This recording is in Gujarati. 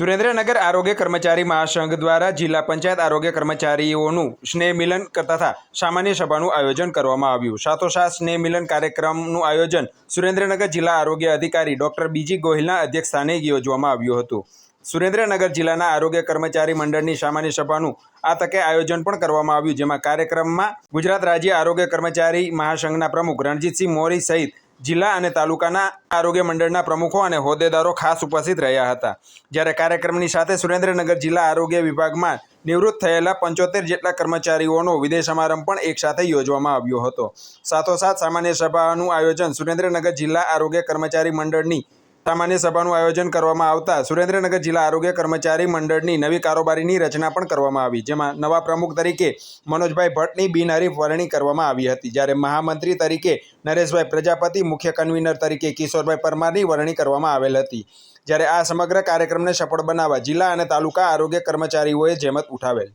સુરેન્દ્રનગર આરોગ્ય કર્મચારી મહાસંઘ દ્વારા જિલ્લા પંચાયત આરોગ્ય કર્મચારીઓનું સ્નેહ મિલન તથા સામાન્ય સભાનું આયોજન કરવામાં આવ્યું. સાથોસાથ સ્નેહ મિલન કાર્યક્રમનું આયોજન સુરેન્દ્રનગર જિલ્લા આરોગ્ય અધિકારી ડોક્ટર બીજી ગોહિલના અધ્યક્ષસ્થાને યોજવામાં આવ્યું હતું. સુરેન્દ્રનગર જિલ્લાના આરોગ્ય કર્મચારી મંડળની સામાન્ય સભાનું આ તકે આયોજન પણ કરવામાં આવ્યું, જેમાં કાર્યક્રમમાં ગુજરાત રાજ્ય આરોગ્ય કર્મચારી મહાસંઘના પ્રમુખ રણજીતસિંહ મોરી સહિત જિલ્લા અને તાલુકાના આરોગ્ય મંડળના પ્રમુખો અને હોદ્દેદારો ખાસ ઉપસ્થિત રહ્યા હતા. જ્યારે કાર્યક્રમની સાથે સુરેન્દ્રનગર જિલ્લા આરોગ્ય વિભાગમાં નિવૃત્ત થયેલા પંચોતેર જેટલા કર્મચારીઓનો વિદેશ સમારંભ પણ એકસાથે યોજવામાં આવ્યો હતો. સાથોસાથ સામાન્ય સભાનું આયોજન સુરેન્દ્રનગર જિલ્લા આરોગ્ય કર્મચારી મંડળની સામાન્ય સભાનું આયોજન કરવામાં આવતા સુરેન્દ્રનગર જિલ્લા આરોગ્ય કર્મચારી મંડળની નવી કારોબારીની રચના પણ કરવામાં આવી, જેમાં નવા પ્રમુખ તરીકે મનોજભાઈ ભટ્ટની બિનહરીફ વરણી કરવામાં આવી હતી. જ્યારે મહામંત્રી તરીકે નરેશભાઈ પ્રજાપતિ, મુખ્ય કન્વીનર તરીકે કિશોરભાઈ પરમારની વરણી કરવામાં આવેલ હતી. જ્યારે આ સમગ્ર કાર્યક્રમને સફળ બનાવવા જિલ્લા અને તાલુકા આરોગ્ય કર્મચારીઓએ જેમત ઉઠાવેલ.